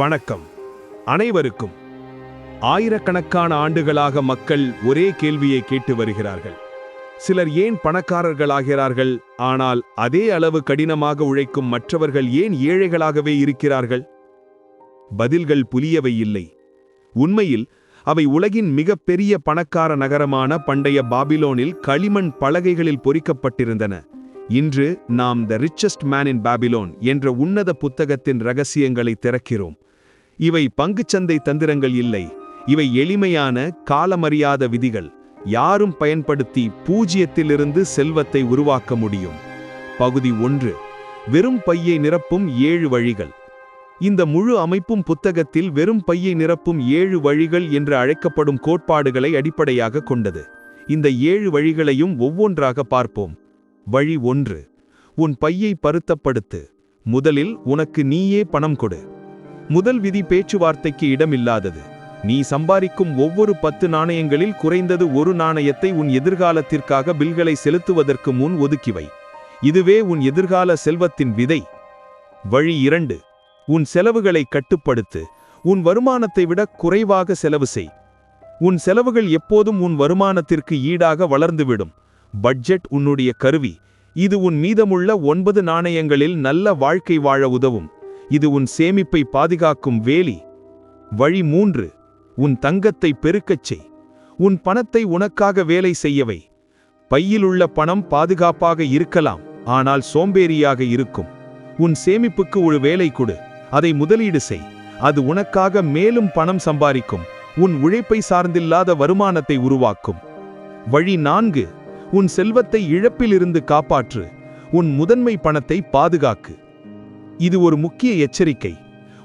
வணக்கம். அனைவருக்கும் ஆயிரக்கணக்கான ஆண்டுகளாக மக்கள் ஒரே கேள்வியை கேட்டு வருகிறார்கள். சிலர் ஏன் பணக்காரர்களாகிறார்கள்? ஆனால் அதே அளவு கடினமாக உழைக்கும் மற்றவர்கள் ஏன் ஏழைகளாகவே இருக்கிறார்கள்? பதில்கள் புலியவை இல்லை. உண்மையில் அவை உலகின் மிகப்பெரிய பணக்கார நகரமான பண்டைய பாபிலோனில் களிமண் பலகைகளில் பொறிக்கப்பட்டிருந்தன. இன்று நாம் the richest man in Babylon என்ற உன்னத புத்தகத்தின் ரகசியங்களை திறக்கிறோம். இவை பங்குச்சந்தை தந்திரங்கள் இல்லை. இவை எளிமையான காலமறியாத விதிகள். யாரும் பயன்படுத்தி பூஜ்யத்திலிருந்து செல்வத்தை உருவாக்க முடியும். பகுதி ஒன்று. வெறும் பையை நிரப்பும் ஏழு வழிகள். இந்த முழு அமைப்பும் புத்தகத்தில் வெறும் பையை நிரப்பும் ஏழு வழிகள் என்று அழைக்கப்படும் கோட்பாடுகளை அடிப்படையாக கொண்டது. இந்த ஏழு வழிகளையும் ஒவ்வொன்றாக பார்ப்போம். வழி ஒன்று. உன் பையை பருத்தப்படுத்து. முதலில் உனக்கு நீயே பணம் கொடு. முதல் விதி பேச்சுவார்த்தைக்கு இடமில்லாதது. நீ சம்பாதிக்கும் ஒவ்வொரு பத்து நாணயங்களில் குறைந்தது ஒரு நாணயத்தை உன் எதிர்காலத்திற்காக பில்களை செலுத்துவதற்கு முன் ஒதுக்கிவை. இதுவே உன் எதிர்கால செல்வத்தின் விதை. வழி இரண்டு. உன் செலவுகளை கட்டுப்படுத்து. உன் வருமானத்தை விட குறைவாக செலவு செய். உன் செலவுகள் எப்போதும் உன் வருமானத்திற்கு ஈடாக வளர்ந்துவிடும். பட்ஜெட் உன்னுடைய கருவி. இது உன் மீதமுள்ள ஒன்பது நாணயங்களில் நல்ல வாழ்க்கை வாழ உதவும். இது உன் சேமிப்பை பாதுகாக்கும் வேலி. வழி மூன்று உன் தங்கத்தை பெருக்கச் செய். உன் பணத்தை உனக்காக வேலை செய்யவை. பையிலுள்ள பணம் பாதுகாப்பாக இருக்கலாம் ஆனால் சோம்பேறியாக இருக்கும். உன் சேமிப்புக்கு ஒரு வேலை கொடு அதை முதலீடு செய். அது உனக்காக மேலும் பணம் சம்பாதிக்கும். உன் உழைப்பை சார்ந்தில்லாத வருமானத்தை உருவாக்கும். வழி நான்கு உன் செல்வத்தை இழப்பிலிருந்து காப்பாற்று. உன் முதன்மை பணத்தை பாதுகாக்கு. இது ஒரு முக்கிய எச்சரிக்கை.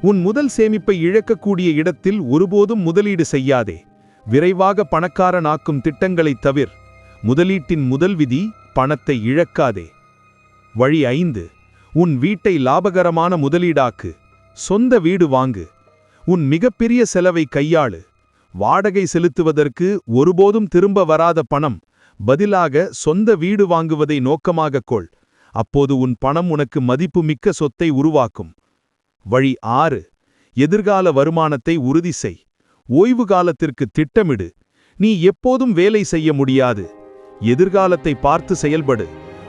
உன் முதல் சேமிப்பை இழக்கக்கூடிய இடத்தில் ஒருபோதும் முதலீடு செய்யாதே. விரைவாக பணக்காரனாக்கும் திட்டங்களை தவிர. முதலீட்டின் முதல் விதி பணத்தை இழக்காதே. வழி ஐந்து உன் வீட்டை லாபகரமான முதலீடாக்கு. சொந்த வீடு வாங்கு. உன் மிகப்பெரிய செலவை கையாளு. வாடகை செலுத்துவதற்கு ஒருபோதும் திரும்ப வராத பணம். பதிலாக சொந்த வீடு வாங்குவதை நோக்கமாகக் கொள். அப்போது உன் பணம் உனக்கு மதிப்புமிக்க சொத்தை உருவாக்கும். வழி ஆறு. எதிர்கால வருமானத்தை உறுதி செய். ஓய்வு காலத்திற்கு திட்டமிடு. நீ எப்போதும் வேலை செய்ய முடியாது. எதிர்காலத்தை பார்த்து செயல்படு.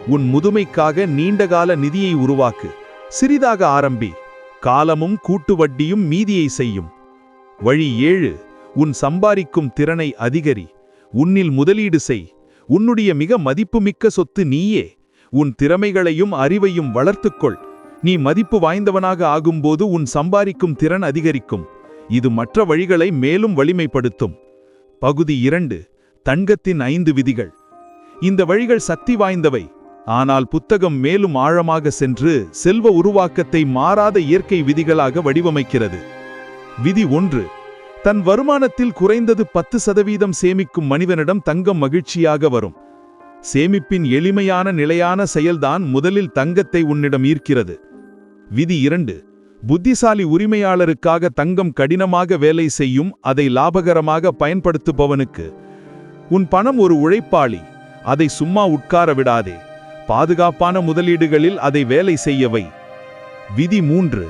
உன் முதுமைக்காக நீண்டகால நிதியை உருவாக்கு. சிறிதாக ஆரம்பி. காலமும் கூட்டு வட்டியும் மீதியை செய்யும். வழி ஏழு. உன் சம்பாதிக்கும் திறனை அதிகரி. உன்னில் முதலீடு செய். உன்னுடைய மிக மதிப்புமிக்க சொத்து நீயே. உன் திறமைகளையும் அறிவையும் வளர்த்துக்கொள். நீ மதிப்பு வாய்ந்தவனாக ஆகும்போது உன் சம்பாதிக்கும் திறன் அதிகரிக்கும். இது மற்ற வழிகளை மேலும் வலிமைப்படுத்தும். பகுதி இரண்டு தங்கத்தின் ஐந்து விதிகள். இந்த வழிகள் சக்தி வாய்ந்தவை. ஆனால் புத்தகம் மேலும் ஆழமாக சென்று செல்வ உருவாக்கத்தை மாறாத இயற்கை விதிகளாக வடிவமைக்கிறது. விதி ஒன்று தன் வருமானத்தில் குறைந்தது பத்து சதவீதம் சேமிக்கும் மனிதனிடம் தங்கம் மகிழ்ச்சியாக வரும். சேமிப்பின் எளிமையான நிலையான செயல்தான் முதலில் தங்கத்தை உன்னிடம் ஈர்க்கிறது. விதி இரண்டு. புத்திசாலி உரிமையாளருக்காக தங்கம் கடினமாக வேலை செய்யும் அதை லாபகரமாக பயன்படுத்துபவனுக்கு. உன் பணம் ஒரு உழைப்பாளி அதை சும்மா உட்கார விடாதே. பாதுகாப்பான முதலீடுகளில் அதை வேலை செய்யவை விதி மூன்று.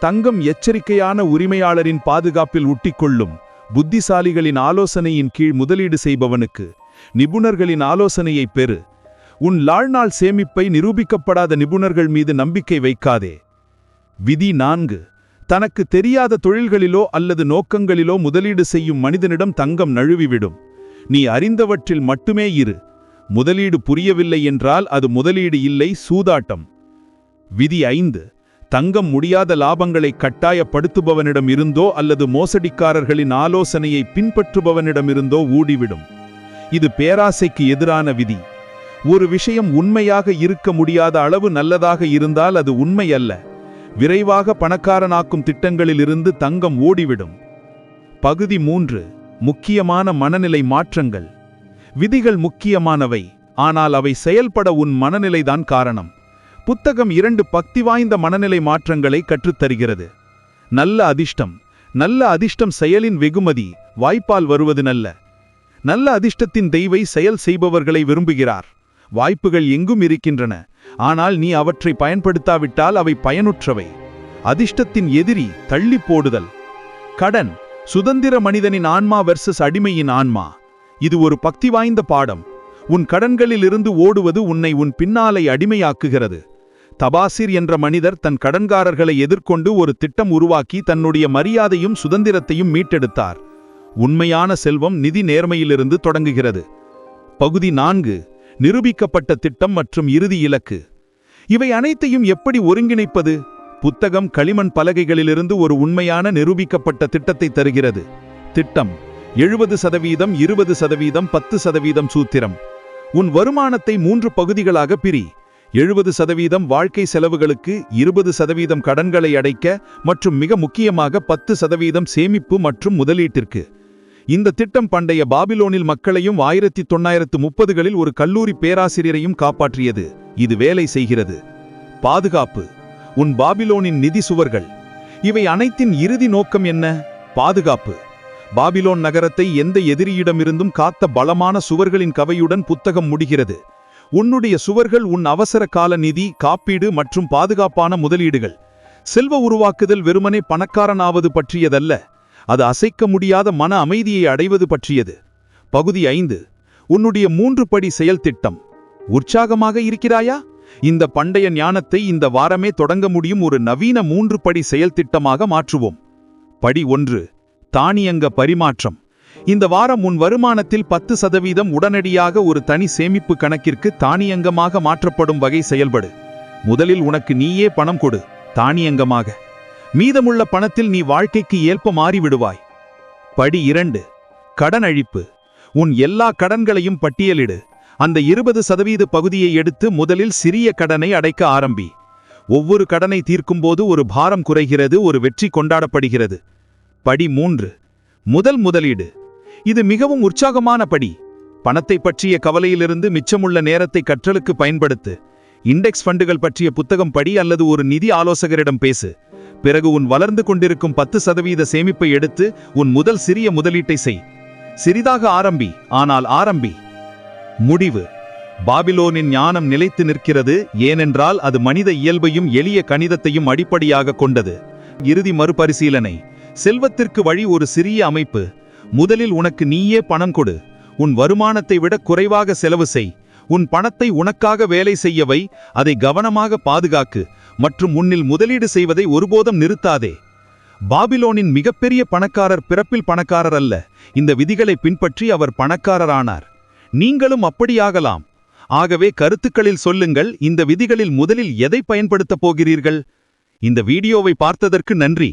தங்கம் எச்சரிக்கையான உரிமையாளரின் பாதுகாப்பில் உட்டிக்கொள்ளும் புத்திசாலிகளின் ஆலோசனையின் கீழ் முதலீடு செய்பவனுக்கு. நிபுணர்களின் ஆலோசனையை பெறு. உன் லாழ்நாள் சேமிப்பை நிரூபிக்கப்படாத நிபுணர்கள் மீது நம்பிக்கை வைக்காதே. விதி நான்கு. தனக்கு தெரியாத தொழில்களிலோ அல்லது நோக்கங்களிலோ முதலீடு செய்யும் மனிதனிடம் தங்கம் நழுவிவிடும். நீ அறிந்தவற்றில் மட்டுமே இரு. முதலீடு புரியவில்லை என்றால் அது முதலீடு இல்லை சூதாட்டம். விதி ஐந்து. தங்கம் முடியாத லாபங்களை கட்டாயப்படுத்துபவனிடம் இருந்தோ அல்லது மோசடிக்காரர்களின் ஆலோசனையை பின்பற்றுபவனிடமிருந்தோ ஊடிவிடும். இது பேராசைக்கு எதிரான விதி. ஒரு விஷயம் உண்மையாக இருக்க முடியாத அளவு நல்லதாக இருந்தால் அது உண்மை அல்ல விரைவாக பணக்காரனாக்கும் திட்டங்களிலிருந்து தங்கம் ஓடிவிடும். பகுதி மூன்று. முக்கியமான மனநிலை மாற்றங்கள். விதிகள் முக்கியமானவை ஆனால் அவை செயல்பட உன் மனநிலைதான் காரணம். புத்தகம் இரண்டு பக்தி வாய்ந்த மனநிலை மாற்றங்களை கற்றுத்தருகிறது. நல்ல அதிர்ஷ்டம். நல்ல அதிர்ஷ்டம் செயலின் வெகுமதி வாய்ப்பால் வருவது நல்ல. நல்ல அதிர்ஷ்டத்தின் தெய்வை செயல் செய்பவர்களை விரும்புகிறார். வாய்ப்புகள் எங்கும் இருக்கின்றன. ஆனால் நீ அவற்றை பயன்படுத்தாவிட்டால் அவை பயனுற்றவை. அதிர்ஷ்டத்தின் எதிரி தள்ளி போடுதல். கடன் சுதந்திர மனிதனின் ஆன்மா வெர்சஸ் அடிமையின் ஆன்மா. இது ஒரு பக்தி வாய்ந்த பாடம். உன் கடன்களிலிருந்து ஓடுவது உன்னை உன் பின்னாலை அடிமையாக்குகிறது. தபாசிர் என்ற மனிதர் தன் கடன்காரர்களை எதிர்கொண்டு ஒரு திட்டம் உருவாக்கி தன்னுடைய மரியாதையும் சுதந்திரத்தையும் மீட்டெடுத்தார். உண்மையான செல்வம் நிதி நேர்மையிலிருந்து தொடங்குகிறது. பகுதி நான்கு நிரூபிக்கப்பட்ட திட்டம் மற்றும் இறுதி இலக்கு. இவை அனைத்தையும் எப்படி ஒருங்கிணைப்பது? புத்தகம் களிமண் பலகைகளிலிருந்து ஒரு உண்மையான நிரூபிக்கப்பட்ட திட்டத்தை தருகிறது. திட்டம் எழுபது சதவீதம் இருபது சதவீதம் பத்து சதவீதம் சூத்திரம். உன் வருமானத்தை மூன்று பகுதிகளாக பிரி. எழுபது சதவீதம் வாழ்க்கை செலவுகளுக்கு இருபது சதவீதம் கடன்களை அடைக்க மற்றும் மிக முக்கியமாக பத்து சதவீதம் சேமிப்பு மற்றும் முதலீட்டிற்கு. இந்த திட்டம் பண்டைய பாபிலோனில் மக்களையும் ஆயிரத்தி தொள்ளாயிரத்து முப்பதுகளில் ஒரு கல்லூரி பேராசிரியரையும் காப்பாற்றியது. இது வேலை செய்கிறது. பாதுகாப்பு. உன் பாபிலோனின் நிதி சுவர்கள். இவை அனைத்தின் இறுதி நோக்கம் என்ன? பாதுகாப்பு. பாபிலோன் நகரத்தை எந்த எதிரியிடமிருந்தும் காத்த பலமான சுவர்களின் கவையுடன் புத்தகம் முடிகிறது. உன்னுடைய சுவர்கள் உன் அவசர கால நிதி காப்பீடு மற்றும் பாதுகாப்பான முதலீடுகள். செல்வ உருவாக்குதல் வெறுமனே பணக்காரனாவது பற்றியதல்ல. அது அசைக்க முடியாத மன அமைதியை அடைவது பற்றியது. பகுதி ஐந்து. உன்னுடைய மூன்று படி செயல் திட்டம். உற்சாகமாக இருக்கிறாயா? இந்த பண்டைய ஞானத்தை இந்த வாரமே தொடங்க முடியும் ஒரு நவீன மூன்று படி செயல் திட்டமாக மாற்றுவோம். படி ஒன்று. தானியங்க பரிமாற்றம். இந்த வாரம் உன் வருமானத்தில் பத்து சதவீதம் உடனடியாக ஒரு தனி சேமிப்பு கணக்கிற்கு தானியங்கமாக மாற்றப்படும் வகை செயல்படு. முதலில் உனக்கு நீயே பணம் கொடு. தானியங்கமாக. மீதமுள்ள பணத்தில் நீ வாழ்க்கைக்கு ஏற்ப மாறிவிடுவாய். படி இரண்டு. கடன் அழிப்பு உன் எல்லா கடன்களையும் பட்டியலிடு. அந்த இருபது சதவீத பகுதியை எடுத்து முதலில் சிறிய கடனை அடைக்க ஆரம்பி. ஒவ்வொரு கடனை தீர்க்கும்போது ஒரு பாரம் குறைகிறது ஒரு வெற்றி கொண்டாடப்படுகிறது. படி மூன்று. முதல் முதலீடு. இது மிகவும் உற்சாகமான படி. பணத்தை பற்றிய கவலையிலிருந்து மிச்சமுள்ள நேரத்தை கற்றலுக்கு பயன்படுத்து. இண்டெக்ஸ் ஃபண்டுகள் பற்றிய புத்தகம் படி அல்லது ஒரு நிதி ஆலோசகரிடம் பேசு. பிறகு உன் வளர்ந்து கொண்டிருக்கும் பத்து சதவீத சேமிப்பை எடுத்து உன் முதல் சிறிய முதலீட்டை செய். சிறிதாக ஆரம்பி ஆனால் ஆரம்பி. முடிவு. பாபிலோனின் ஞானம் நிலைத்து நிற்கிறது ஏனென்றால் அது மனித இயல்பையும் எளிய கணிதத்தையும் அடிப்படையாக கொண்டது. இறுதி மறுபரிசீலனை. செல்வத்திற்கு வழி ஒரு சிறிய அமைப்பு. முதலில் உனக்கு நீயே பணம் கொடு. உன் வருமானத்தை விட குறைவாக செலவு செய். உன் பணத்தை உனக்காக வேலை செய்யவை அதை கவனமாக பாதுகாக்கு மற்றும் உன்னில் முதலீடு செய்வதை ஒருபோதும் நிறுத்தாதே. பாபிலோனின் மிகப்பெரிய பணக்காரர் பிறப்பில் பணக்காரர் அல்ல இந்த விதிகளை பின்பற்றி அவர் பணக்காரரானார். நீங்களும் அப்படியாகலாம். ஆகவே கருத்துக்களில் சொல்லுங்கள் இந்த விதிகளில் முதலில் எதை பயன்படுத்தப் போகிறீர்கள்? இந்த வீடியோவை பார்த்ததற்கு நன்றி.